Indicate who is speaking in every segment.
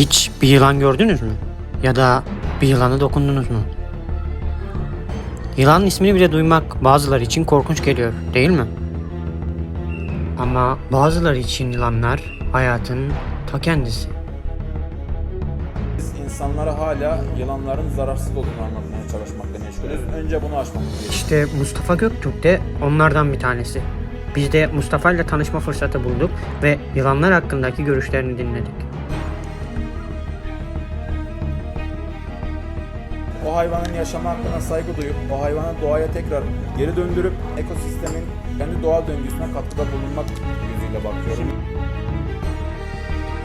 Speaker 1: Hiç bir yılan gördünüz mü? Ya da bir yılana dokundunuz mu? Yılanın ismini bile duymak bazıları için korkunç geliyor, değil mi? Ama bazıları için yılanlar hayatın ta kendisi.
Speaker 2: Biz insanlara hala yılanların zararsız olduğunu anlatmaya çalışmakla meşgulüz. Önce bunu aşmamız gerekiyor.
Speaker 1: İşte Mustafa Göktürk de onlardan bir tanesi. Biz de Mustafa ile tanışma fırsatı bulduk ve yılanlar hakkındaki görüşlerini dinledik.
Speaker 2: Hayvanın yaşama hakkına saygı duyup o hayvanı doğaya tekrar geri döndürüp ekosistemin kendi doğal döngüsüne katkıda bulunmak yüzüyle bakıyorum.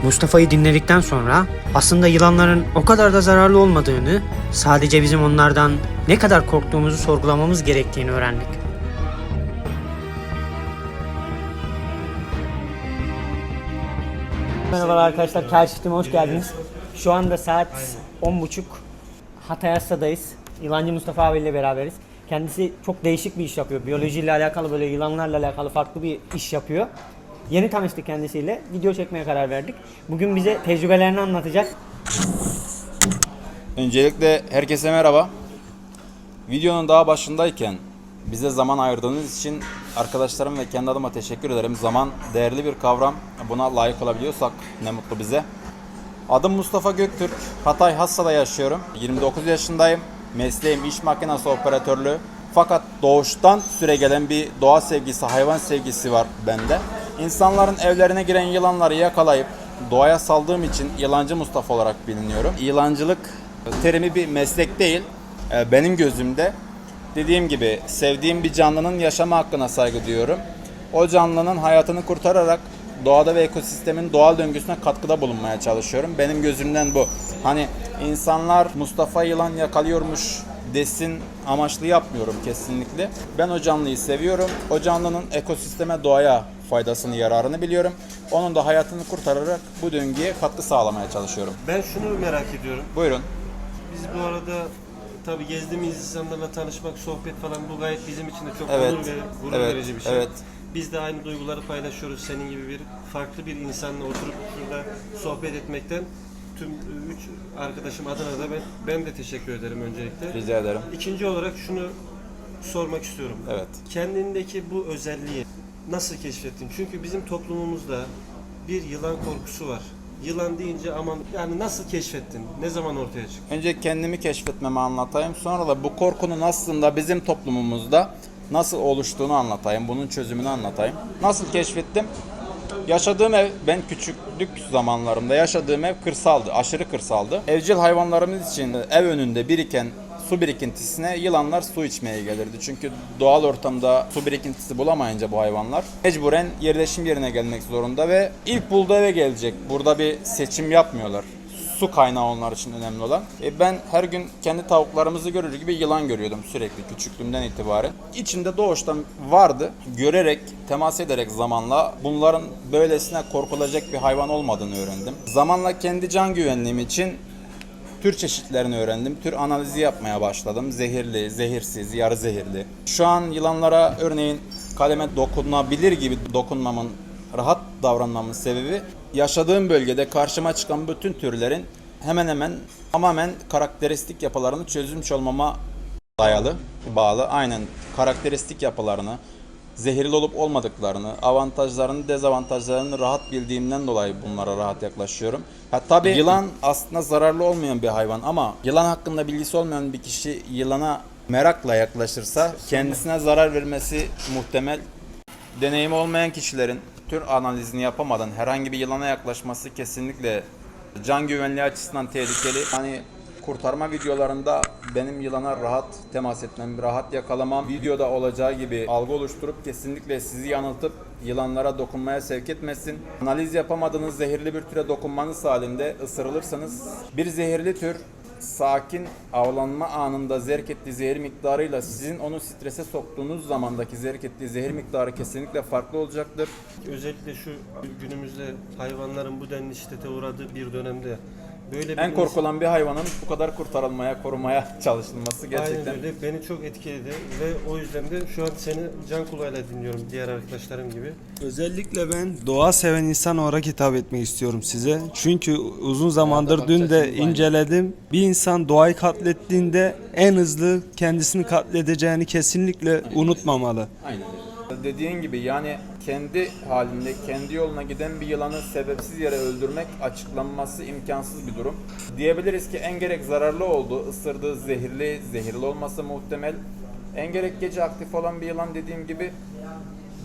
Speaker 1: Mustafa'yı dinledikten sonra aslında yılanların o kadar da zararlı olmadığını, sadece bizim onlardan ne kadar korktuğumuzu sorgulamamız gerektiğini öğrendik. Merhabalar arkadaşlar, Keşif'ime hoş geldiniz. Şu anda saat 10.30. Hatay Asa'dayız. Yılancı Mustafa abiyle beraberiz. Kendisi çok değişik bir iş yapıyor. Biyolojiyle alakalı böyle yılanlarla alakalı farklı bir iş yapıyor. Yeni tanıştık kendisiyle. Video çekmeye karar verdik. Bugün bize tecrübelerini anlatacak.
Speaker 2: Öncelikle herkese merhaba. Videonun daha başındayken bize zaman ayırdığınız için arkadaşlarım ve kendi adıma teşekkür ederim. Zaman değerli bir kavram. Buna layık olabiliyorsak ne mutlu bize. Adım Mustafa Göktürk. Hatay Hassa'da yaşıyorum. 29 yaşındayım. Mesleğim iş makinesi operatörlüğü. Fakat doğuştan süre gelen bir doğa sevgisi, hayvan sevgisi var bende. İnsanların evlerine giren yılanları yakalayıp doğaya saldığım için yılancı Mustafa olarak biliniyorum. Yılancılık terimi bir meslek değil. Ee, Benim gözümde dediğim gibi sevdiğim bir canlının yaşama hakkına saygı duyuyorum. O canlının hayatını kurtararak doğada ve ekosistemin doğal döngüsüne katkıda bulunmaya çalışıyorum. Benim gözümden bu. Hani insanlar Mustafa yılan yakalıyormuş desin amaçlı yapmıyorum kesinlikle. Ben o canlıyı seviyorum. O canlının ekosisteme, doğaya faydasını, yararını biliyorum. Onun da hayatını kurtararak bu döngüye katkı sağlamaya çalışıyorum.
Speaker 3: Ben şunu merak ediyorum.
Speaker 2: Buyurun.
Speaker 3: Biz bu arada tabi gezdiğimiz insanlarla tanışmak, sohbet falan bu gayet bizim için de çok
Speaker 2: Evet.
Speaker 3: onur, veri- gurur
Speaker 2: Evet.
Speaker 3: verici bir şey.
Speaker 2: Evet.
Speaker 3: Biz de aynı duyguları paylaşıyoruz. Senin gibi bir farklı bir insanla oturup şurada sohbet etmekten tüm üç arkadaşım adına da ben, ben de teşekkür ederim öncelikle.
Speaker 2: Rica ederim.
Speaker 3: İkinci olarak şunu sormak istiyorum.
Speaker 2: Evet.
Speaker 3: Kendindeki bu özelliği nasıl keşfettin? Çünkü bizim toplumumuzda bir yılan korkusu var. Yılan deyince aman yani nasıl keşfettin? Ne zaman ortaya çıktı?
Speaker 2: Önce kendimi keşfetmemi anlatayım. Sonra da bu korkunun aslında bizim toplumumuzda nasıl oluştuğunu anlatayım. Bunun çözümünü anlatayım. Nasıl keşfettim? Yaşadığım ev, ben küçüklük zamanlarımda yaşadığım ev kırsaldı, aşırı kırsaldı. Evcil hayvanlarımız için ev önünde biriken su birikintisine yılanlar su içmeye gelirdi. Çünkü doğal ortamda su birikintisi bulamayınca bu hayvanlar mecburen yerleşim yerine gelmek zorunda ve ilk bulduğu eve gelecek. Burada bir seçim yapmıyorlar su kaynağı onlar için önemli olan. E ben her gün kendi tavuklarımızı görür gibi yılan görüyordum sürekli küçüklüğümden itibaren. İçimde doğuştan vardı. Görerek, temas ederek zamanla bunların böylesine korkulacak bir hayvan olmadığını öğrendim. Zamanla kendi can güvenliğim için tür çeşitlerini öğrendim. Tür analizi yapmaya başladım. Zehirli, zehirsiz, yarı zehirli. Şu an yılanlara örneğin kaleme dokunabilir gibi dokunmamın, rahat davranmamın sebebi yaşadığım bölgede karşıma çıkan bütün türlerin hemen hemen tamamen karakteristik yapılarını çözmüş olmama dayalı, bağlı. Aynen karakteristik yapılarını, zehirli olup olmadıklarını, avantajlarını, dezavantajlarını rahat bildiğimden dolayı bunlara rahat yaklaşıyorum. Ha tabii yılan aslında zararlı olmayan bir hayvan ama yılan hakkında bilgisi olmayan bir kişi yılana merakla yaklaşırsa kendisine zarar vermesi muhtemel. Deneyimi olmayan kişilerin tür analizini yapamadan herhangi bir yılana yaklaşması kesinlikle can güvenliği açısından tehlikeli. Hani kurtarma videolarında benim yılana rahat temas etmem, rahat yakalamam videoda olacağı gibi algı oluşturup kesinlikle sizi yanıltıp yılanlara dokunmaya sevk etmesin. Analiz yapamadığınız zehirli bir türe dokunmanız halinde ısırılırsanız bir zehirli tür sakin avlanma anında zerk ettiği zehir miktarıyla sizin onu strese soktuğunuz zamandaki zerk ettiği zehir miktarı kesinlikle farklı olacaktır.
Speaker 3: Özellikle şu günümüzde hayvanların bu denli şiddete uğradığı bir dönemde Böyle bir
Speaker 2: En korkulan bir hayvanın bu kadar kurtarılmaya, korumaya çalışılması gerçekten
Speaker 3: Aynen öyle. Beni çok etkiledi ve o yüzden de şu an seni can kulağıyla dinliyorum diğer arkadaşlarım gibi.
Speaker 4: Özellikle ben doğa seven insan olarak hitap etmek istiyorum size. Çünkü uzun zamandır dün de inceledim. Bir insan doğayı katlettiğinde en hızlı kendisini katledeceğini kesinlikle unutmamalı.
Speaker 2: Aynen öyle. Dediğin gibi yani kendi halinde, kendi yoluna giden bir yılanı sebepsiz yere öldürmek açıklanması imkansız bir durum. Diyebiliriz ki en gerek zararlı olduğu, ısırdığı zehirli, zehirli olması muhtemel. En gerek gece aktif olan bir yılan dediğim gibi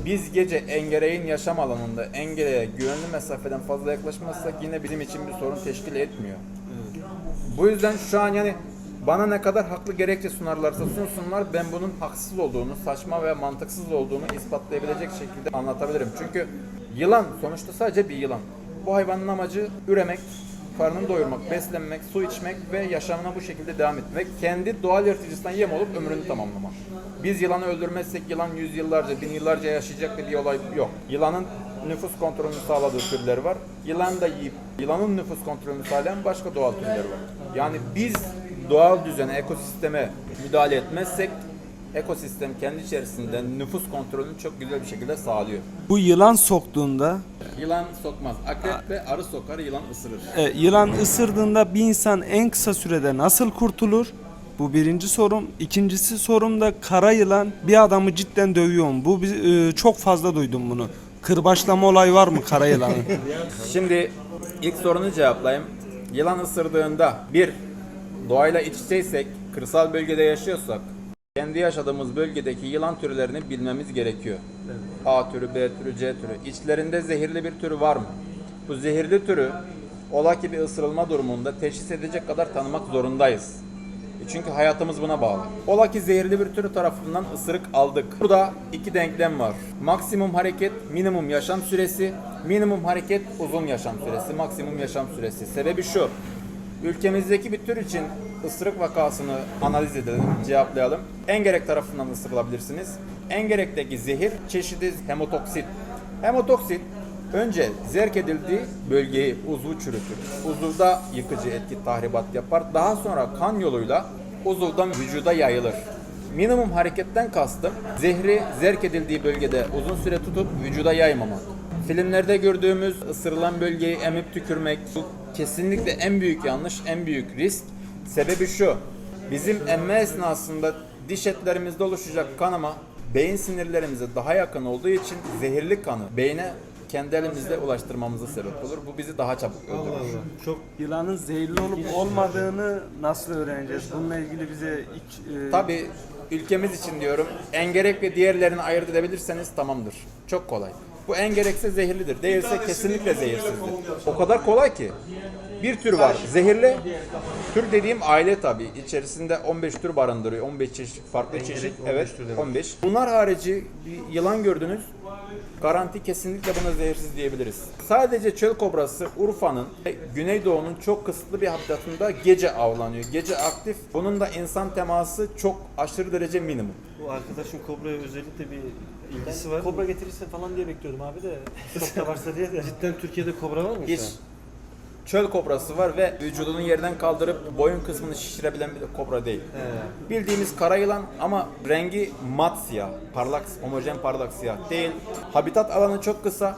Speaker 2: biz gece engereğin yaşam alanında engereğe güvenli mesafeden fazla yaklaşmazsak yine bizim için bir sorun teşkil etmiyor. Bu yüzden şu an yani bana ne kadar haklı gerekçe sunarlarsa sunsunlar ben bunun haksız olduğunu, saçma ve mantıksız olduğunu ispatlayabilecek şekilde anlatabilirim. Çünkü yılan sonuçta sadece bir yılan. Bu hayvanın amacı üremek, karnını doyurmak, beslenmek, su içmek ve yaşamına bu şekilde devam etmek. Kendi doğal yaratıcısından yem olup ömrünü tamamlamak. Biz yılanı öldürmezsek yılan yüzyıllarca, bin yıllarca yaşayacak bir olay yok. Yılanın nüfus kontrolünü sağladığı türler var. Yılan da yiyip yılanın nüfus kontrolünü sağlayan başka doğal türler var. Yani biz doğal düzene, ekosisteme müdahale etmezsek ekosistem kendi içerisinde nüfus kontrolünü çok güzel bir şekilde sağlıyor.
Speaker 4: Bu yılan soktuğunda,
Speaker 2: Yılan sokmaz. Akrep ve arı sokar, yılan ısırır.
Speaker 4: e, yılan ısırdığında bir insan en kısa sürede nasıl kurtulur? Bu birinci sorum. İkincisi sorum da kara yılan bir adamı cidden dövüyor mu? Bu bir- e, çok fazla duydum bunu. Kırbaçlama olay var mı kara yılanın?
Speaker 2: Şimdi ilk sorunu cevaplayayım. Yılan ısırdığında bir doğayla iç içeysek, kırsal bölgede yaşıyorsak kendi yaşadığımız bölgedeki yılan türlerini bilmemiz gerekiyor. A türü, B türü, C türü. İçlerinde zehirli bir türü var mı? Bu zehirli türü ola ki bir ısırılma durumunda teşhis edecek kadar tanımak zorundayız. E Çünkü hayatımız buna bağlı. Ola ki zehirli bir türü tarafından ısırık aldık. Burada iki denklem var. Maksimum hareket, minimum yaşam süresi. Minimum hareket, uzun yaşam süresi. Maksimum yaşam süresi. Sebebi şu. Ülkemizdeki bir tür için ısırık vakasını analiz edelim, cevaplayalım. Engerek tarafından ısırılabilirsiniz. Engerekteki zehir çeşidi hemotoksit. Hemotoksit önce zerk edildiği bölgeyi uzvu çürütür. Uzuvda yıkıcı etki tahribat yapar. Daha sonra kan yoluyla uzuvdan vücuda yayılır. Minimum hareketten kastım zehri zerk edildiği bölgede uzun süre tutup vücuda yaymamak. Filmlerde gördüğümüz ısırılan bölgeyi emip tükürmek kesinlikle en büyük yanlış, en büyük risk. Sebebi şu. Bizim emme esnasında diş etlerimizde oluşacak kanama beyin sinirlerimize daha yakın olduğu için zehirli kanı beyne kendi elimizle ulaştırmamıza sebep olur. Bu bizi daha çabuk
Speaker 3: Allah
Speaker 2: öldürür.
Speaker 3: Allah. Çok
Speaker 4: Yılanın zehirli olup olmadığını nasıl öğreneceğiz? Bununla ilgili bize ilk, e,
Speaker 2: Tabii ülkemiz için diyorum engerek ve diğerlerini ayırt edebilirseniz tamamdır. Çok kolay. Bu engerekse zehirlidir. Değilse kesinlikle zehirsizdir. O kadar kolay ki. Bir tür var zehirli. Tür dediğim aile tabii. İçerisinde 15 tür barındırıyor. 15 çeşit farklı çeşit.
Speaker 3: 15
Speaker 2: Evet
Speaker 3: tür demek.
Speaker 2: 15. Bunlar harici bir yılan gördünüz. Garanti kesinlikle buna zehirsiz diyebiliriz. Sadece çöl kobrası Urfa'nın ve Güneydoğu'nun çok kısıtlı bir habitatında gece avlanıyor. Gece aktif. Bunun da insan teması çok aşırı derece minimum.
Speaker 3: bu arkadaşın kobraya özellikle bir ilgisi var.
Speaker 5: Kobra getirirse falan diye bekliyordum abi de çok da varsa diye de.
Speaker 3: Cidden Türkiye'de kobra var mı an?
Speaker 2: çöl kobrası var ve vücudunun yerden kaldırıp boyun kısmını şişirebilen bir kobra değil. Bildiğimiz kara yılan ama rengi mat siyah, parlak, homojen parlak siyah değil. Habitat alanı çok kısa.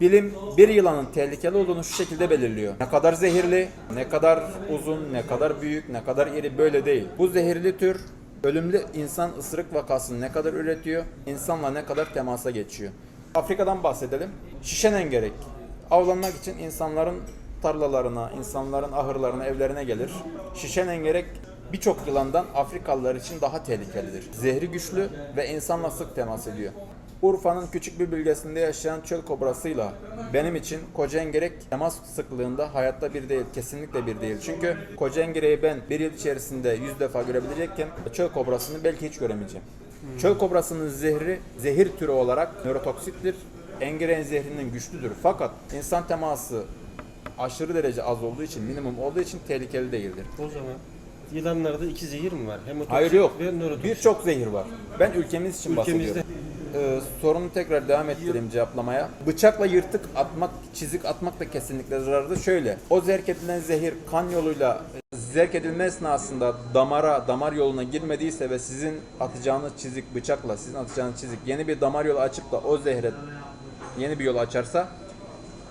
Speaker 2: Bilim bir yılanın tehlikeli olduğunu şu şekilde belirliyor. Ne kadar zehirli, ne kadar uzun, ne kadar büyük, ne kadar iri böyle değil. Bu zehirli tür ölümlü insan ısırık vakasını ne kadar üretiyor, insanla ne kadar temasa geçiyor. Afrika'dan bahsedelim. Şişen engerek avlanmak için insanların tarlalarına, insanların ahırlarına, evlerine gelir. Şişen engerek birçok yılandan Afrikalılar için daha tehlikelidir. Zehri güçlü ve insanla sık temas ediyor. Urfa'nın küçük bir bölgesinde yaşayan çöl kobrasıyla benim için koca engerek temas sıklığında hayatta bir değil, kesinlikle bir değil. Çünkü koca engereği ben bir yıl içerisinde 100 defa görebilecekken çöl kobrasını belki hiç göremeyeceğim. Çöl kobrasının zehri zehir türü olarak nörotoksittir. Engereğin zehrinin güçlüdür. Fakat insan teması aşırı derece az olduğu için, minimum olduğu için tehlikeli değildir.
Speaker 3: O zaman yılanlarda iki zehir mi var? Hemotoksit
Speaker 2: Hayır yok.
Speaker 3: ve nörotoksit.
Speaker 2: Birçok zehir var. Ben ülkemiz için
Speaker 3: Ülkemizde
Speaker 2: bahsediyorum. E, sorunu tekrar devam ettireyim cevaplamaya. Bıçakla yırtık atmak, çizik atmak da kesinlikle zararlı. Şöyle, o zerk edilen zehir kan yoluyla e, zerk edilme esnasında damara, damar yoluna girmediyse ve sizin atacağınız çizik bıçakla, sizin atacağınız çizik yeni bir damar yolu açıp da o zehre yeni bir yol açarsa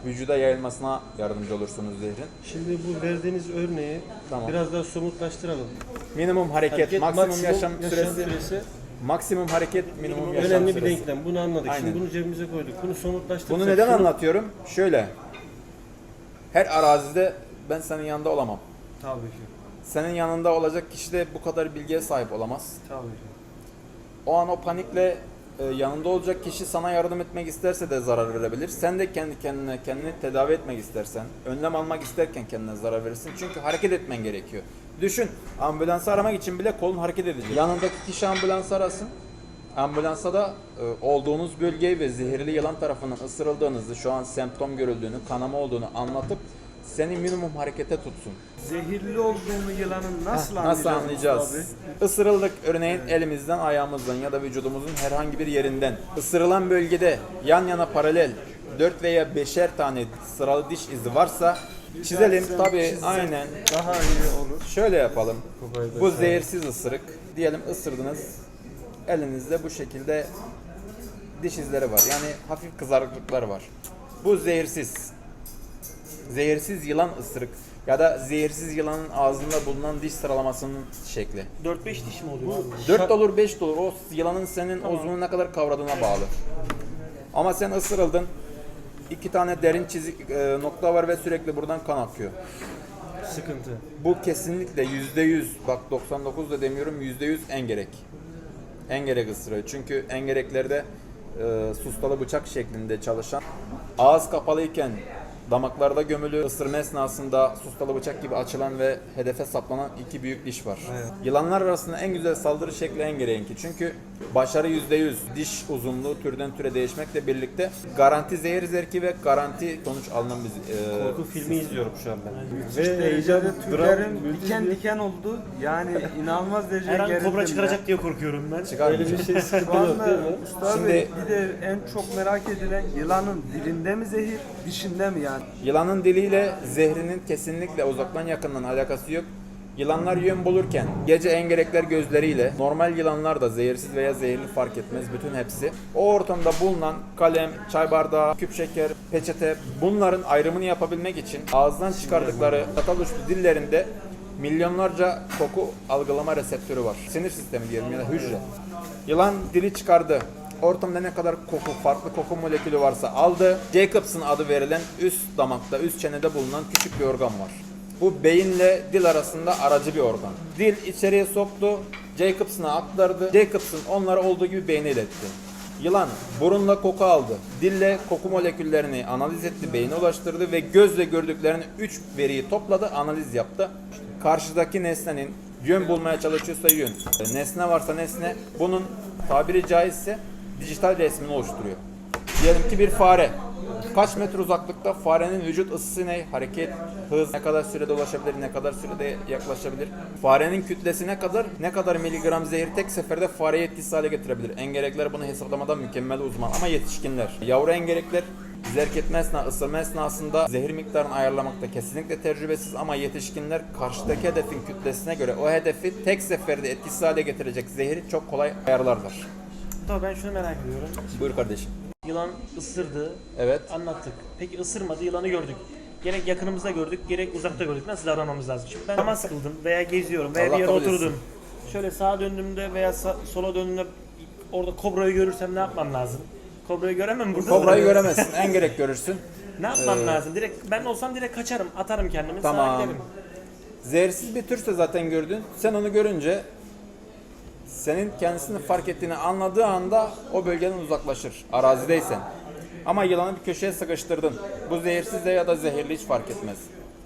Speaker 2: vücuda yayılmasına yardımcı olursunuz zehrin.
Speaker 3: Şimdi bu verdiğiniz örneği
Speaker 2: Tamam.
Speaker 3: biraz daha somutlaştıralım.
Speaker 2: Minimum hareket,
Speaker 3: Hareket,
Speaker 2: maksimum, yaşam, süresi,
Speaker 3: süresi
Speaker 2: maksimum hareket, minimum yaşam
Speaker 3: önemli bir
Speaker 2: süresi.
Speaker 3: denklem. Bunu anladık.
Speaker 2: Aynen.
Speaker 3: Şimdi bunu cebimize koyduk. Bunu somutlaştırsak.
Speaker 2: Bunu neden
Speaker 3: şunu-
Speaker 2: anlatıyorum? Şöyle. Her arazide ben senin yanında olamam.
Speaker 3: Tabii ki.
Speaker 2: Senin yanında olacak kişi de bu kadar bilgiye sahip olamaz.
Speaker 3: Tabii ki.
Speaker 2: O an o panikle e, yanında olacak kişi sana yardım etmek isterse de zarar verebilir. Sen de kendi kendine kendini tedavi etmek istersen, önlem almak isterken kendine zarar verirsin. Çünkü hareket etmen gerekiyor. Düşün, ambulansı aramak için bile kolun hareket edecek. Yanındaki kişi ambulansı arasın. Ambulansa da e, olduğunuz bölgeyi ve zehirli yılan tarafından ısırıldığınızı, şu an semptom görüldüğünü, kanama olduğunu anlatıp seni minimum harekete tutsun.
Speaker 4: Zehirli olduğunu yılanın nasıl
Speaker 2: Nasıl
Speaker 4: anlayacağız?
Speaker 2: anlayacağız? Isırıldık örneğin elimizden, ayağımızdan ya da vücudumuzun herhangi bir yerinden. Isırılan bölgede yan yana paralel 4 veya 5'er tane sıralı diş izi varsa çizelim. Tabii aynen.
Speaker 4: Daha iyi olur.
Speaker 2: Şöyle yapalım. Bu zehirsiz ısırık. Diyelim ısırdınız. Elinizde bu şekilde diş izleri var. Yani hafif kızarıklıklar var. Bu zehirsiz. Zehirsiz yılan ısırık ya da zehirsiz yılanın ağzında bulunan diş sıralamasının şekli.
Speaker 5: 4-5 diş mi oluyor abi?
Speaker 2: 4 olur 5 olur. O yılanın senin uzvunu ne kadar kavradığına bağlı. Ama sen ısırıldın. İki tane derin çizik e, nokta var ve sürekli buradan kan akıyor.
Speaker 3: Sıkıntı.
Speaker 2: Bu kesinlikle yüzde yüz, bak 99 da demiyorum yüzde yüz engerek. Engerek ısırığı. Çünkü engereklerde e, sustalı bıçak şeklinde çalışan, ağız kapalıyken damaklarda gömülü ısırma esnasında sustalı bıçak gibi açılan ve hedefe saplanan iki büyük diş var. Yılanlar arasında en güzel saldırı şekli engereğinki. Çünkü başarı yüzde yüz, diş uzunluğu türden türe değişmekle birlikte garanti zehir zerki ve garanti sonuç alınan bir e,
Speaker 3: Korku filmi izliyorum şu an ben.
Speaker 4: Ve heyecanı tüylerim diken diken oldu. Yani inanılmaz derecede
Speaker 5: Her an
Speaker 4: gerildim
Speaker 5: kobra
Speaker 4: ya.
Speaker 5: çıkaracak diye korkuyorum ben.
Speaker 2: çıkarmayacak.
Speaker 3: şey sıkıntı
Speaker 4: Şu
Speaker 3: yok değil
Speaker 4: anda
Speaker 3: mi?
Speaker 4: Usta
Speaker 2: Şimdi-
Speaker 4: Bey bir de en çok merak edilen yılanın dilinde mi zehir, dişinde mi yani?
Speaker 2: Yılanın diliyle zehrinin kesinlikle uzaktan yakından alakası yok. Yılanlar yön bulurken gece engerekler gözleriyle normal yılanlar da zehirsiz veya zehirli fark etmez bütün hepsi. O ortamda bulunan kalem, çay bardağı, küp şeker, peçete bunların ayrımını yapabilmek için ağızdan çıkardıkları çatal uçlu dillerinde milyonlarca koku algılama reseptörü var. Sinir sistemi diyelim ya da hücre. Yılan dili çıkardı. Ortamda ne kadar koku, farklı koku molekülü varsa aldı. Jacobs'ın adı verilen üst damakta, üst çenede bulunan küçük bir organ var. Bu beyinle dil arasında aracı bir organ. Dil içeriye soktu, Jacobs'ına aktardı. Jacobs'ın onlara olduğu gibi beyne iletti. Yılan burunla koku aldı. Dille koku moleküllerini analiz etti, beyne ulaştırdı ve gözle gördüklerini 3 veriyi topladı, analiz yaptı. Karşıdaki nesnenin yön bulmaya çalışıyorsa yön, nesne varsa nesne, bunun tabiri caizse dijital resmini oluşturuyor. Diyelim ki bir fare. Kaç metre uzaklıkta farenin vücut ısısı ne? Hareket, hız, ne kadar sürede ulaşabilir, ne kadar sürede yaklaşabilir? Farenin kütlesi ne kadar, ne kadar miligram zehir tek seferde fareyi etkisiz hale getirebilir? Engerekler bunu hesaplamada mükemmel uzman ama yetişkinler. Yavru engerekler zerk etme esna, ısırma esnasında zehir miktarını ayarlamakta kesinlikle tecrübesiz ama yetişkinler karşıdaki hedefin kütlesine göre o hedefi tek seferde etkisiz hale getirecek zehri çok kolay ayarlarlar.
Speaker 5: Tabii ben şunu merak ediyorum.
Speaker 2: Buyur kardeşim.
Speaker 5: Yılan ısırdı,
Speaker 2: Evet.
Speaker 5: anlattık. Peki ısırmadı, yılanı gördük. Gerek yakınımızda gördük, gerek uzakta gördük. Nasıl davranmamız lazım? Şimdi ben namaz kıldım veya geziyorum veya
Speaker 2: Allah
Speaker 5: bir yere
Speaker 2: kabul etsin.
Speaker 5: oturdum. Şöyle sağa döndüğümde veya sa- sola döndüğümde orada kobrayı görürsem ne yapmam lazım? Kobrayı göremem burada.
Speaker 2: Kobrayı göremezsin. En gerek görürsün.
Speaker 5: Ne yapmam lazım? Direkt ben olsam direkt kaçarım, atarım kendimi, sağa
Speaker 2: Tamam.
Speaker 5: giderim.
Speaker 2: Zehirsiz bir türse zaten gördün. Sen onu görünce senin kendisini fark ettiğini anladığı anda o bölgeden uzaklaşır. Arazideysen. Ama yılanı bir köşeye sıkıştırdın. Bu zehirsiz de ya da zehirli hiç fark etmez.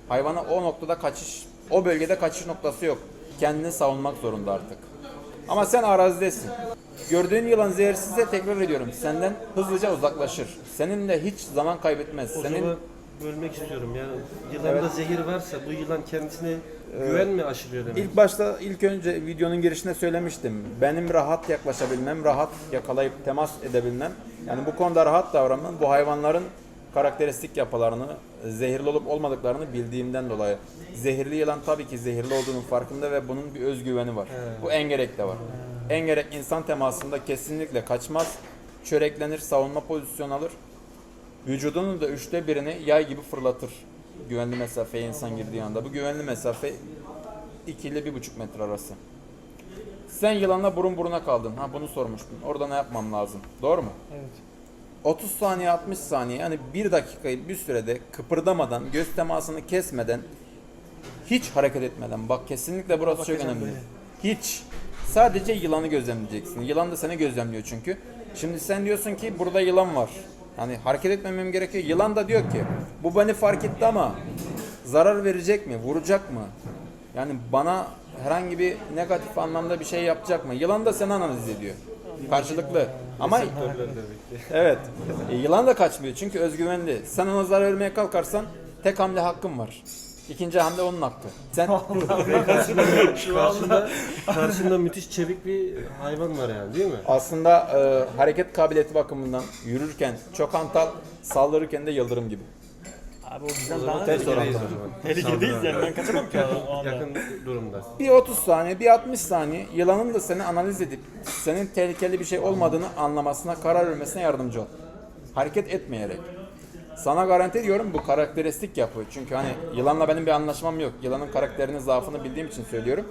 Speaker 2: Hayvana o noktada kaçış, o bölgede kaçış noktası yok. Kendini savunmak zorunda artık. Ama sen arazidesin. Gördüğün yılan zehirsizse tekrar ediyorum. Senden hızlıca uzaklaşır. Seninle hiç zaman kaybetmez.
Speaker 3: O
Speaker 2: Senin
Speaker 3: zaman bölmek istiyorum. Yani yılanda zehir varsa bu yılan kendisine güven mi aşılıyor demek?
Speaker 2: İlk başta ilk önce videonun girişinde söylemiştim. Benim rahat yaklaşabilmem, rahat yakalayıp temas edebilmem. Yani bu konuda rahat davranmam bu hayvanların karakteristik yapılarını, zehirli olup olmadıklarını bildiğimden dolayı. Zehirli yılan tabii ki zehirli olduğunun farkında ve bunun bir özgüveni var. Bu engerek de var. Engerek insan temasında kesinlikle kaçmaz. Çöreklenir, savunma pozisyonu alır. Vücudunun da üçte birini yay gibi fırlatır. Güvenli mesafeye insan girdiği anda. Bu güvenli mesafe 2 ile 1,5 metre arası. Sen yılanla burun buruna kaldın. Ha bunu sormuştun. Orada ne yapmam lazım? Doğru mu?
Speaker 1: Evet.
Speaker 2: 30 saniye 60 saniye yani 1 dakikayı bir sürede kıpırdamadan, göz temasını kesmeden hiç hareket etmeden bak kesinlikle burası çok önemli. Hiç. Sadece yılanı gözlemleyeceksin. Yılan da seni gözlemliyor çünkü. Şimdi sen diyorsun ki burada yılan var. Hani hareket etmemem gerekiyor. Yılan da diyor ki bu beni fark etti ama zarar verecek mi? Vuracak mı? Yani bana herhangi bir negatif anlamda bir şey yapacak mı? Yılan da seni analiz ediyor. Karşılıklı. Ama Evet. E, yılan da kaçmıyor çünkü özgüvenli. Sen ona zarar vermeye kalkarsan tek hamle hakkın var. İkinci hamle onun hakkı. Sen
Speaker 3: Karşında, karşında müthiş çevik bir hayvan var yani değil mi?
Speaker 2: aslında e, hareket kabiliyeti bakımından yürürken çok hantal, saldırırken de yıldırım gibi.
Speaker 5: Abi o bizden daha
Speaker 3: tehlikedeyiz o zaman.
Speaker 5: Tehlikedeyiz yani ben kaçamam ki o anda.
Speaker 3: Yakın durumda.
Speaker 2: Bir 30 saniye, bir 60 saniye yılanın da seni analiz edip senin tehlikeli bir şey olmadığını anlamasına, karar vermesine yardımcı ol. Hareket etmeyerek. Sana garanti ediyorum bu karakteristik yapı. Çünkü hani yılanla benim bir anlaşmam yok. Yılanın karakterinin zaafını bildiğim için söylüyorum.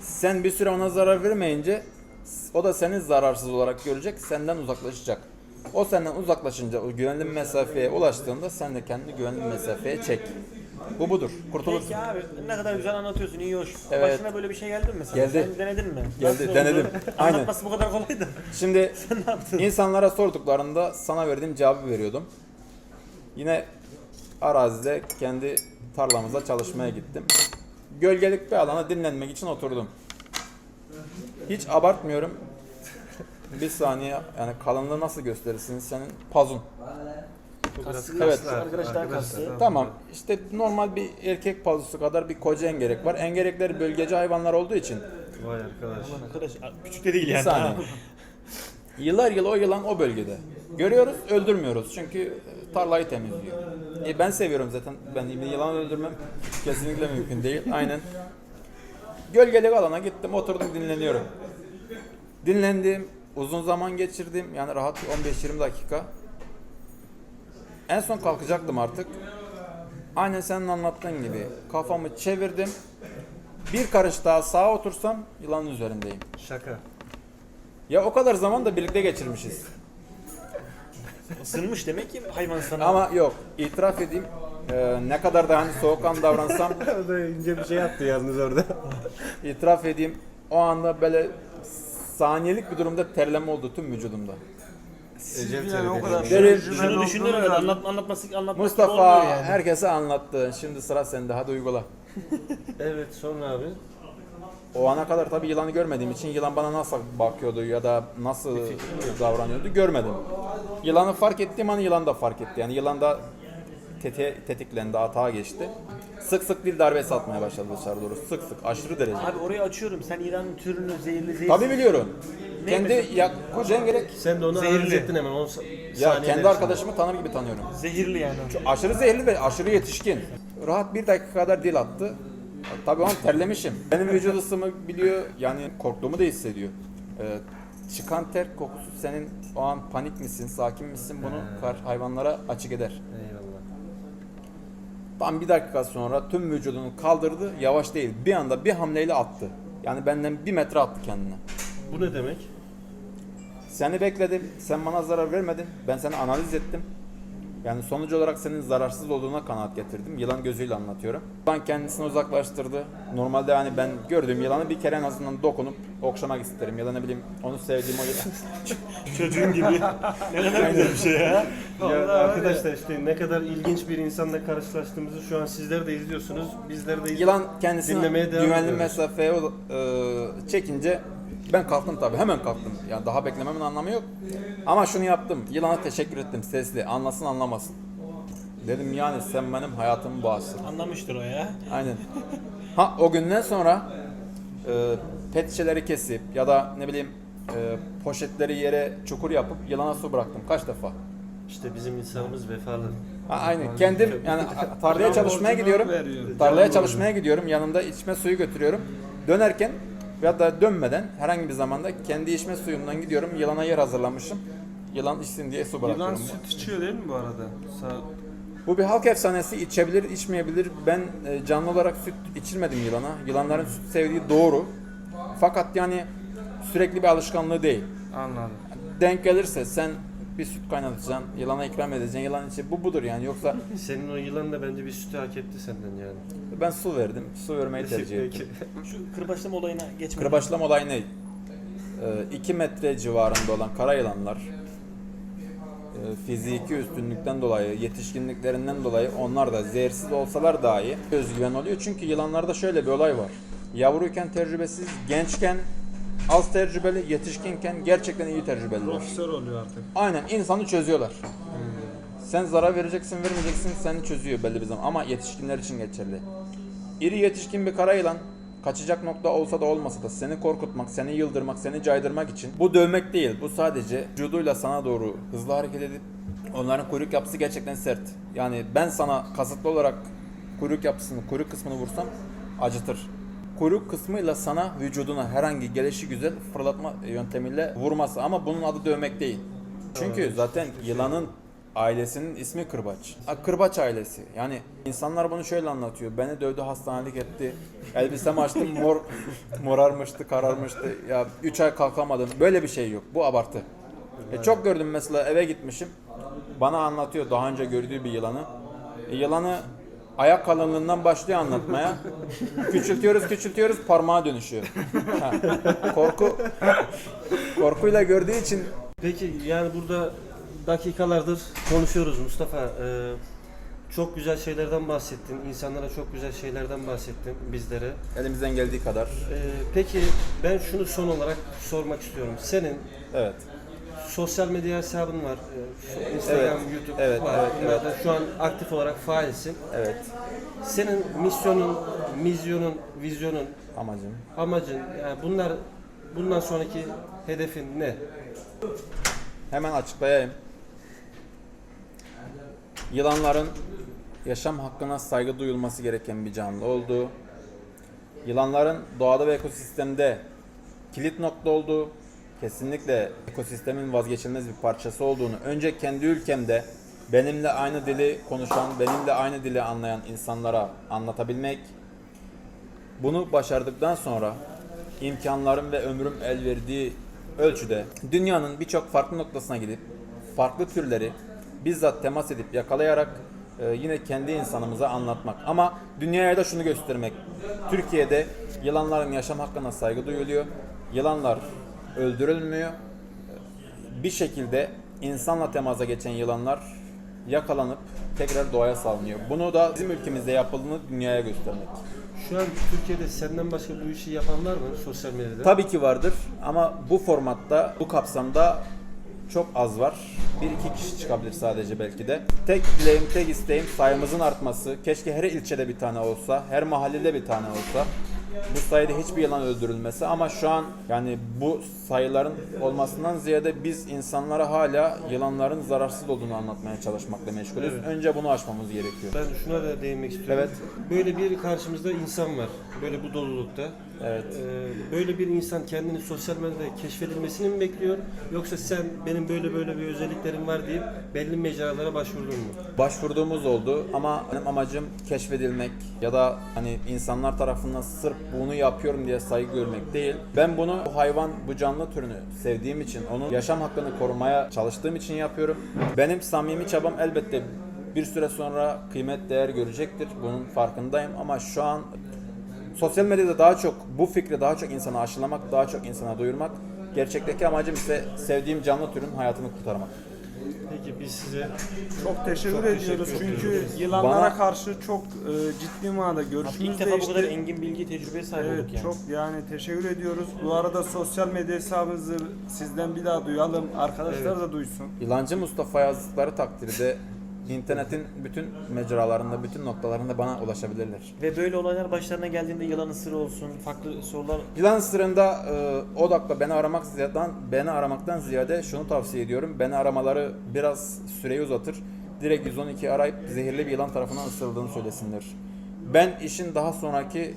Speaker 2: Sen bir süre ona zarar vermeyince o da seni zararsız olarak görecek, senden uzaklaşacak. O senden uzaklaşınca o güvenli mesafeye ulaştığında sen de kendini güvenli mesafeye çek. Bu budur. Kurtulursun.
Speaker 5: Peki abi ne kadar güzel anlatıyorsun iyi hoş.
Speaker 2: Evet.
Speaker 5: Başına böyle bir şey geldi mi mesela?
Speaker 2: Geldi.
Speaker 5: Sen denedin mi?
Speaker 2: Geldi,
Speaker 5: Nasıl oldu?
Speaker 2: denedim. Aynen.
Speaker 5: Anlatması bu kadar kolaydı.
Speaker 2: Şimdi insanlara sorduklarında sana verdiğim cevabı veriyordum. Yine arazide kendi tarlamıza çalışmaya gittim. Gölgelik bir alana dinlenmek için oturdum. Hiç abartmıyorum. Bir saniye yani kalınlığı nasıl gösterirsiniz senin pazun.
Speaker 3: Biraz
Speaker 2: Evet.
Speaker 3: kaslı
Speaker 5: Arkadaşlar kastı.
Speaker 2: Tamam işte normal bir erkek pazusu kadar bir koca engerek var. Engerekler bölgeci hayvanlar olduğu için
Speaker 3: Vay arkadaş.
Speaker 5: Arkadaş küçük de değil
Speaker 2: Bir
Speaker 5: yani.
Speaker 2: saniye. Yıllar yılı o yılan o bölgede. Görüyoruz, öldürmüyoruz. Çünkü tarlayı temizliyor. E ben seviyorum zaten. Ben yılan öldürmem kesinlikle mümkün değil. Aynen. Gölgelik alana gittim, oturdum, dinleniyorum. Dinlendim, uzun zaman geçirdim. Yani rahat bir 15-20 dakika. En son kalkacaktım artık. Aynen senin anlattığın gibi kafamı çevirdim. Bir karış daha sağa otursam yılanın üzerindeyim.
Speaker 3: Şaka.
Speaker 2: Ya o kadar zaman da birlikte geçirmişiz.
Speaker 5: Isınmış demek ki hayvan sana.
Speaker 2: Ama yok itiraf edeyim. e, ne kadar da hani soğukkanlı davransam
Speaker 3: O da ince bir şey yaptı yalnız orada.
Speaker 2: itiraf edeyim. O anda böyle saniyelik bir durumda terleme oldu tüm vücudumda.
Speaker 3: Ecel
Speaker 6: Yani o kadar
Speaker 5: Şunu düşündün
Speaker 6: yani-
Speaker 5: anlat, anlatması anlatması
Speaker 2: Mustafa
Speaker 5: yani.
Speaker 2: herkese anlattı. Şimdi sıra sende. Hadi uygula.
Speaker 3: Evet sonra abi.
Speaker 2: O ana kadar tabii yılanı görmediğim için yılan bana nasıl bakıyordu ya da nasıl davranıyordu görmedim. Yılanı fark ettiğim an yılan da fark etti. Yani yılan da tete, tetiklendi, atağa geçti. Sık sık dil darbesi atmaya başladı dışarı doğru. Sık sık, aşırı derece.
Speaker 5: Abi orayı açıyorum. Sen İran'ın türünü zehirli zehirli.
Speaker 2: Tabii biliyorum.
Speaker 5: Ne
Speaker 2: Kendi
Speaker 5: mesela?
Speaker 2: ya engerek.
Speaker 3: Sen de onu
Speaker 5: Zehirli.
Speaker 3: analiz ettin hemen 10 sa-
Speaker 2: Ya kendi
Speaker 3: içinde.
Speaker 2: arkadaşımı tanır gibi tanıyorum.
Speaker 5: Zehirli yani.
Speaker 2: Aşırı zehirli ve aşırı yetişkin. Rahat bir dakika kadar dil attı. Tabii o an terlemişim. Benim vücut ısımı biliyor yani korktuğumu da hissediyor. Ee, çıkan ter kokusu senin o an panik misin, sakin misin bunu kar hayvanlara açık eder. Tam bir dakika sonra tüm vücudunu kaldırdı, yavaş değil. Bir anda bir hamleyle attı. Yani benden bir metre attı kendine.
Speaker 3: Bu ne demek?
Speaker 2: Seni bekledim, sen bana zarar vermedin. Ben seni analiz ettim. Yani sonuç olarak senin zararsız olduğuna kanaat getirdim. Yılan gözüyle anlatıyorum. Yılan kendisini uzaklaştırdı. Normalde hani ben gördüğüm yılanı bir kere en azından dokunup okşamak isterim. Ya da ne bileyim onu sevdiğim o yılan.
Speaker 5: Çocuğun gibi. ne kadar güzel bir şey ya.
Speaker 3: Ya arkadaşlar işte ne kadar ilginç bir insanla karşılaştığımızı şu an sizler de izliyorsunuz. Bizler de
Speaker 2: Yılan kendisini
Speaker 3: Dinlemeye devam
Speaker 2: güvenli
Speaker 3: ediyoruz.
Speaker 2: mesafeye e, çekince ben kalktım tabii. Hemen kalktım. Yani daha beklememin anlamı yok. Ama şunu yaptım. Yılana teşekkür ettim sesli. Anlasın anlamasın. Dedim yani sen benim hayatımı boğazsın.
Speaker 5: Anlamıştır o ya.
Speaker 2: Aynen. Ha o günden sonra e, pet şişeleri kesip ya da ne bileyim e, poşetleri yere çukur yapıp yılana su bıraktım kaç defa.
Speaker 3: İşte bizim insanımız vefalı.
Speaker 2: Ha, aynı. Kendim yani tarlaya çalışmaya gidiyorum. Tarlaya çalışmaya gidiyorum. Yanımda içme suyu götürüyorum. Dönerken ya da dönmeden herhangi bir zamanda kendi içme suyumdan gidiyorum. Yılana yer hazırlamışım. Yılan içsin diye su
Speaker 4: Yılan
Speaker 2: bırakıyorum.
Speaker 4: süt içiyor değil mi bu arada? Sa-
Speaker 2: Bu bir halk efsanesi. içebilir, içmeyebilir. Ben e, canlı olarak süt içirmedim yılana. Yılanların süt sevdiği doğru. Fakat yani sürekli bir alışkanlığı değil.
Speaker 4: Anladım.
Speaker 2: Denk gelirse sen bir süt kaynatacaksın, yılana ikram edeceksin, yılan içi bu budur yani. Yoksa
Speaker 3: Senin o yılan da bence bir sütü hak etti senden yani.
Speaker 2: ben su verdim, su vermeyi tercih ettim.
Speaker 5: Şu kırbaçlama olayına geçmeden.
Speaker 2: Kırbaçlama olayı ne? 2 metre civarında olan kara yılanlar e, fiziki üstünlükten dolayı, yetişkinliklerinden dolayı onlar da zehirsiz olsalar dahi özgüven oluyor. Çünkü yılanlarda şöyle bir olay var. Yavruyken tecrübesiz, gençken az tecrübeli, yetişkinken gerçekten iyi tecrübeliler.
Speaker 4: Profesör oluyor artık.
Speaker 2: Aynen insanı çözüyorlar. Sen zarar vereceksin, vermeyeceksin seni çözüyor belli bir zaman ama yetişkinler için geçerli. İri yetişkin bir kara yılan kaçacak nokta olsa da olmasa da seni korkutmak, seni yıldırmak, seni caydırmak için bu dövmek değil. Bu sadece vücuduyla sana doğru hızlı hareket edip onların kuyruk yapısı gerçekten sert. Yani ben sana kasıtlı olarak kuyruk yapısını, kuyruk kısmını vursam acıtır. Kuyruk kısmıyla sana vücuduna herhangi gelişi güzel fırlatma yöntemiyle vurması ama bunun adı dövmek değil. Çünkü zaten yılanın ailesinin ismi Kırbaç. Kırbaç ailesi. Yani insanlar bunu şöyle anlatıyor. Beni dövdü hastanelik etti. Elbisemi açtım mor morarmıştı, kararmıştı. Ya 3 ay kalkamadım. Böyle bir şey yok. Bu abartı. E, çok gördüm mesela eve gitmişim. Bana anlatıyor daha önce gördüğü bir yılanı. E, yılanı ayak kalınlığından başlıyor anlatmaya. küçültüyoruz, küçültüyoruz, parmağa dönüşüyor. Ha. Korku korkuyla gördüğü için
Speaker 3: Peki yani burada dakikalardır konuşuyoruz Mustafa. Ee, çok güzel şeylerden bahsettin. İnsanlara çok güzel şeylerden bahsettin bizlere.
Speaker 2: elimizden geldiği kadar.
Speaker 3: Ee, peki ben şunu son olarak sormak istiyorum. Senin
Speaker 2: Evet.
Speaker 3: Sosyal medya hesabın var. Ee, Instagram,
Speaker 2: Evet,
Speaker 3: YouTube
Speaker 2: evet,
Speaker 3: var.
Speaker 2: evet,
Speaker 3: Bunlarda şu an aktif olarak faalsin.
Speaker 2: Evet.
Speaker 3: Senin misyonun, mizyonun, vizyonun,
Speaker 2: Amacım.
Speaker 3: amacın yani bunlar bundan sonraki hedefin ne?
Speaker 2: Hemen açıklayayım. Yılanların yaşam hakkına saygı duyulması gereken bir canlı olduğu, yılanların doğada ve ekosistemde kilit nokta olduğu, kesinlikle ekosistemin vazgeçilmez bir parçası olduğunu önce kendi ülkemde benimle aynı dili konuşan, benimle aynı dili anlayan insanlara anlatabilmek, bunu başardıktan sonra imkanlarım ve ömrüm el verdiği ölçüde dünyanın birçok farklı noktasına gidip farklı türleri bizzat temas edip yakalayarak e, yine kendi insanımıza anlatmak. Ama dünyaya da şunu göstermek. Türkiye'de yılanların yaşam hakkına saygı duyuluyor. Yılanlar öldürülmüyor. Bir şekilde insanla temasa geçen yılanlar yakalanıp tekrar doğaya salınıyor. Bunu da bizim ülkemizde yapıldığını dünyaya göstermek.
Speaker 3: Şu an Türkiye'de senden başka bu işi yapan var mı sosyal medyada?
Speaker 2: Tabii ki vardır ama bu formatta, bu kapsamda çok az var. Bir iki kişi çıkabilir sadece belki de. Tek dileğim, tek isteğim sayımızın artması. Keşke her ilçede bir tane olsa, her mahallede bir tane olsa. Bu sayıda hiçbir yılan öldürülmesi ama şu an yani bu sayıların olmasından ziyade biz insanlara hala yılanların zararsız olduğunu anlatmaya çalışmakla meşgulüz. Önce bunu aşmamız gerekiyor.
Speaker 3: Ben şuna da değinmek istiyorum.
Speaker 2: Evet.
Speaker 3: Böyle bir karşımızda insan var. Böyle bu dolulukta.
Speaker 2: Evet.
Speaker 3: Ee, böyle bir insan kendini sosyal medyada keşfedilmesini mi bekliyor? Yoksa sen benim böyle böyle bir özelliklerim var deyip belli mecralara başvurdun mu?
Speaker 2: Başvurduğumuz oldu ama benim amacım keşfedilmek ya da hani insanlar tarafından sırf bunu yapıyorum diye saygı görmek değil. Ben bunu bu hayvan, bu canlı türünü sevdiğim için, onun yaşam hakkını korumaya çalıştığım için yapıyorum. Benim samimi çabam elbette bir süre sonra kıymet değer görecektir. Bunun farkındayım ama şu an sosyal medyada daha çok bu fikri daha çok insana aşılamak, daha çok insana duyurmak. Gerçekteki amacım ise sevdiğim canlı türün hayatını kurtarmak.
Speaker 3: Peki biz size
Speaker 4: Çok teşekkür
Speaker 3: Çok
Speaker 4: ediyoruz
Speaker 3: teşekkür
Speaker 4: çünkü
Speaker 3: ediyoruz.
Speaker 4: yılanlara
Speaker 2: Bana-
Speaker 4: karşı çok e, ciddi manada görüşümüz
Speaker 5: İlk defa bu
Speaker 4: değişti.
Speaker 5: kadar engin bilgi tecrübeye sahip
Speaker 4: Evet
Speaker 5: olduk yani.
Speaker 4: çok yani teşekkür ediyoruz. Bu arada sosyal medya hesabınızı sizden bir daha duyalım. Arkadaşlar da duysun.
Speaker 2: Yılancı Mustafa yazdıkları takdirde İnternetin bütün mecralarında, bütün noktalarında bana ulaşabilirler.
Speaker 5: Ve böyle olaylar başlarına geldiğinde yılan ısırı olsun, farklı sorular
Speaker 2: Yılan ısırığında e, odakla beni aramak ziyade, beni aramaktan ziyade şunu tavsiye ediyorum. Beni aramaları biraz süreyi uzatır. Direkt 112 arayıp zehirli bir yılan tarafından ısırıldığını söylesinler. Ben işin daha sonraki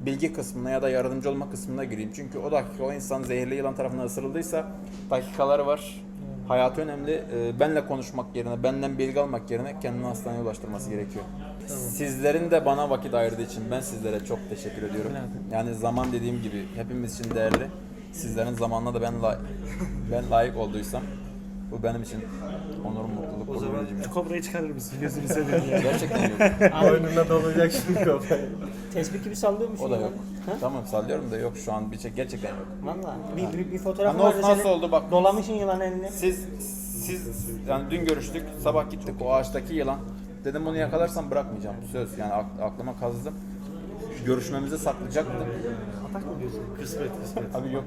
Speaker 2: bilgi kısmına ya da yardımcı olma kısmına gireyim. Çünkü o dakika o insan zehirli yılan tarafından ısırıldıysa dakikaları var. Hayatı önemli. Ee, benle konuşmak yerine, benden bilgi almak yerine kendini hastaneye ulaştırması gerekiyor. Sizlerin de bana vakit ayırdığı için ben sizlere çok teşekkür ediyorum. Yani zaman dediğim gibi hepimiz için değerli. Sizlerin zamanına da ben lay- ben layık olduysam bu benim için onur, mutluluk, gurur verici bir şey.
Speaker 5: kobrayı çıkarır mısın? Gözünü seveyim ya.
Speaker 2: Gerçekten yok.
Speaker 3: Boynuna dolacak şimdi kafayı.
Speaker 1: Tespih gibi sallıyor musun?
Speaker 2: O da yok.
Speaker 1: Ha?
Speaker 2: Tamam sallıyorum da yok şu an bir şey gerçekten yok.
Speaker 1: Valla. Bir, bir, bir fotoğraf
Speaker 2: Ha, nasıl- nasıl oldu bak.
Speaker 1: Dolamışsın yılan eline.
Speaker 2: Siz siz yani dün görüştük, sabah gittik o ağaçtaki yılan. Dedim bunu yakalarsam bırakmayacağım. Söz yani ak- aklıma kazıdım. Görüşmemizi saklayacaktım.
Speaker 3: Kısmet kısmet.
Speaker 2: Abi yok.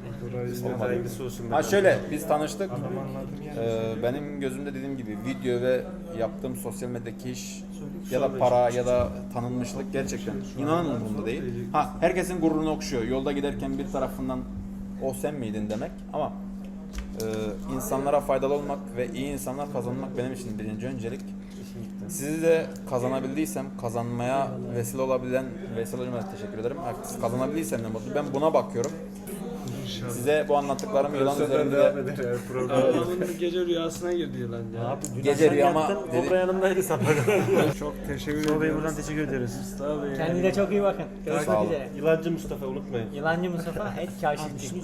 Speaker 2: Olmadı.
Speaker 3: Hayırlısı olsun.
Speaker 2: Ha şöyle biz tanıştık. Ee, benim gözümde dediğim gibi video ve yaptığım sosyal medyadaki iş ya da para ya da tanınmışlık gerçekten inanın umurumda değil. Ha herkesin gururunu okşuyor. Yolda giderken bir tarafından o sen miydin demek ama e, insanlara faydalı olmak ve iyi insanlar kazanmak benim için birinci öncelik. Sizi de kazanabildiysem, kazanmaya vesile olabilen, vesile olmaya teşekkür ederim. Kazanabildiysem de mutlu. Ben buna bakıyorum. Size bu anlattıklarım yılan üzerinde
Speaker 4: Adamın gece rüyasına girdi yılan ya.
Speaker 5: Abi dün
Speaker 2: Gece
Speaker 5: akşam
Speaker 2: rüyama
Speaker 5: yattın,
Speaker 2: dedi-
Speaker 5: Kobra yanımdaydı sabah kadar.
Speaker 4: Çok teşekkür
Speaker 5: Kobra Bey
Speaker 4: ederim.
Speaker 5: buradan teşekkür ediyoruz.
Speaker 4: Tabii.
Speaker 1: Kendinize çok iyi bakın.
Speaker 2: Sağ
Speaker 1: Görüşmek
Speaker 2: olun.
Speaker 1: üzere.
Speaker 3: Yılancı Mustafa unutmayın.
Speaker 1: Yılancı Mustafa et kaşifçi.